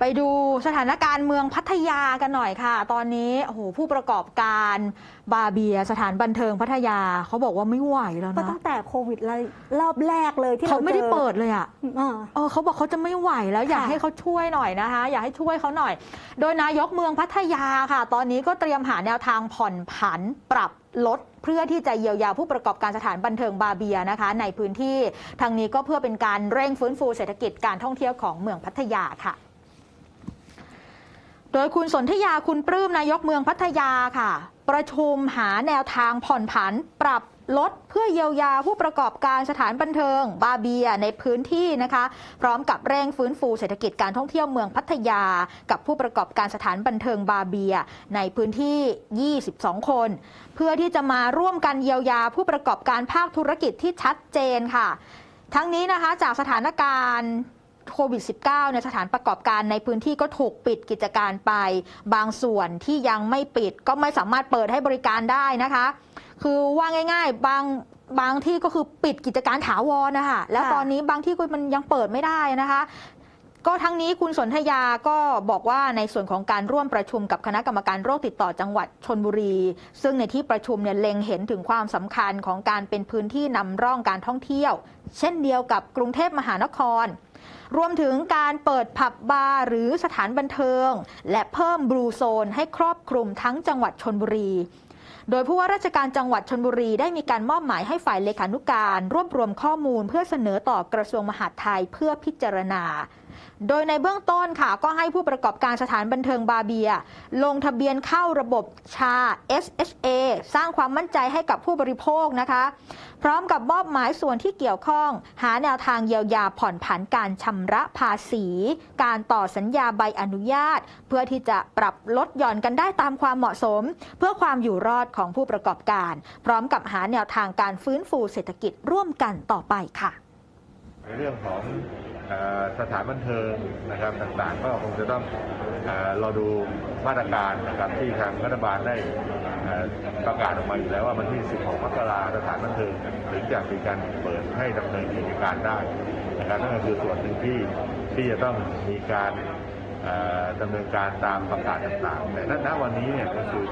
ไปดูสถานการณ์เมืองพัทยากันหน่อยค่ะ ตอนนี้โอ้โหผู้ประกอบการบาร์เบียร์สถานบันเทิงพัทยาเขาบอกว่าไม่ไหวแล้วก็นะตั้งแต่โควิดเลยรอบแรกเลยที่เขาไม่ได้จอเปิดเลยอะอ่า เออเขาบอกเขาจะไม่ไหวแล้วอยากค่ะ ให้เขาช่วยหน่อยนะคะ อยากให้ช่วยเขาหน่อย โดยนายกเมืองพัทยาค่ะ ตอนนี้ก็เตรียมหาแนวทางผ่อนผันปรับลด เพื่อที่จะเยียวยาผู้ประกอบการสถานบันเทิงบาร์เบียร์นะคะ ในพื้นที่ทางนี้ก็เพื่อเป็นการเร่งฟื้นฟูเศรษฐกิจการท่องเที่ยวของเมืองพัทยาค่ะ โดยคุณสนธยาคุณปลื้มนายกเมืองพัทยาค่ะ ประชุมหาแนวทางผ่อนผันปรับลดเพื่อเยียวยาผู้ประกอบการสถานบันเทิง บาเบียในพื้นที่นะคะ พร้อมกับเร่งฟื้นฟูเศรษฐกิจการท่องเที่ยวเมืองพัทยา กับผู้ประกอบการสถานบันเทิงบาเบีย ในพื้นที่ 22 คน เพื่อที่จะมาร่วมกันเยียวยาผู้ประกอบการภาคธุรกิจที่ชัดเจนค่ะ ทั้งนี้นะคะจากสถานการณ์ โควิด -19 ในยสถานประกอบการในพื้นที่ก็ถูกปิดกิจการไป บางส่วนที่ยังไม่ปิดก็ไม่สามารถเปิดให้บริการได้นะคะ คือว่าง่าย ๆ บางบางที่ก็คือปิดกิจการถาวรนะคะแล้วตอนนี้บางที่ก็มันยังเปิดไม่ได้นะคะก็ทั้งนี้คุณสนธยาก็บอกว่าในส่วนของการร่วมประชุมกับคณะกรรมการโรคติดต่อจังหวัดชนบุรี ซึ่งในที่ประชุมเนี่ยเล็งเห็นถึงความสำคัญของการเป็นพื้นที่นำร่องการท่องเที่ยว เช่นเดียวกับกรุงเทพมหานคร รวมถึงการเปิดผับบาร์หรือสถานบันเทิง และเพิ่มบลูโซนให้ครอบคลุมทั้งจังหวัดชนบุรีโดยผู้ว่าราชการจังหวัดชนบุรีได้มีการมอบหมายให้ฝ่ายเลขานุการ รวบรวมข้อมูลเพื่อเสนอต่อกระทรวงมหาดไทยเพื่อพิจารณาโดยในเบื้องต้นค่ะ ก็ให้ผู้ประกอบการสถานบันเทิงบาเบีย ลงทะเบียนเข้าระบบชา SHA สร้างความมั่นใจให้กับผู้บริโภคนะคะ พร้อมกับมอบหมายส่วนที่เกี่ยวข้อง หาแนวทางเยียวยาผ่อนผันการชำระภาษี การต่อสัญญาใบอนุญาต เพื่อที่จะปรับลดหย่อนกันได้ตามความเหมาะสม เพื่อความอยู่รอดของผู้ประกอบการ พร้อมกับหาแนวทางการฟื้นฟูเศรษฐกิจร่วมกันต่อไปค่ะในเรื่องของ สถานบันเทิงนะครับต่างๆ ก็คงจะต้องรอดูมาตรการนะครับที่ทางรัฐบาลได้ประกาศออกมาอยู่แล้วว่าวันที่ 16 มกราสถานบันเทิงถึงจะมีการเปิดให้ดำเนินกิจการได้นะครับนั่นก็คือส่วนหนึ่งที่ที่จะต้องมีการเอ่อดำเนินการตามประกาศต่างๆ แต่ณวันนี้เนี่ยก็คือ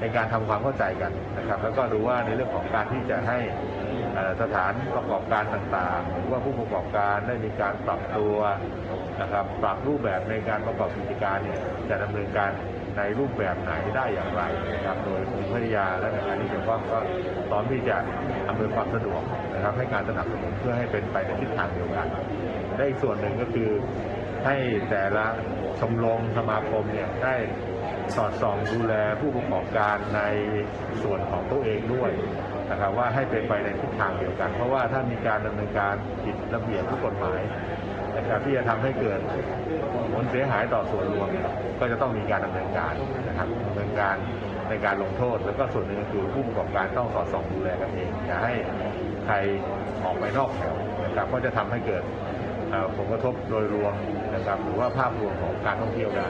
ในการทำความเข้าใจกันนะครับ แล้วก็ดูว่าในเรื่องของการที่จะให้ สถานประกอบการต่างๆหรือว่าผู้ประกอบการได้มีการปรับตัวนะครับปรับรูปแบบในการประกอบกิจการเนี่ยจะดำเนินการในรูปแบบไหนได้อย่างไรนะครับ โดยกรมพัทยาและหน่วยงานที่เกี่ยวข้องก็พร้อมที่จะอำนวยความสะดวกนะครับ ให้การสนับสนุนเพื่อให้เป็นไปในทิศทางเดียวกันและอีกส่วนหนึ่งก็คือให้แต่ละชมรมสมาคมเนี่ยได้ สอดส่องดูแลผู้ประกอบการในส่วนของตัวเองด้วยนะครับว่าให้เป็นไปในทิศทางเดียวกัน เพราะว่าถ้ามีการดำเนินการผิดระเบียบผู้กฎหมายนะครับที่จะทำให้เกิดผลเสียหายต่อส่วนรวม ก็จะต้องมีการดำเนินการนะครับดำเนินการในการลงโทษ แล้วก็ส่วนหนึ่งคือผู้ประกอบการต้องสอดส่องดูแลกันเองอย่าให้ใครออกไปนอกแถวนะครับก็จะทำให้เกิดผลกระทบโดยรวมนะครับหรือว่าภาพรวมของการท่องเที่ยวได้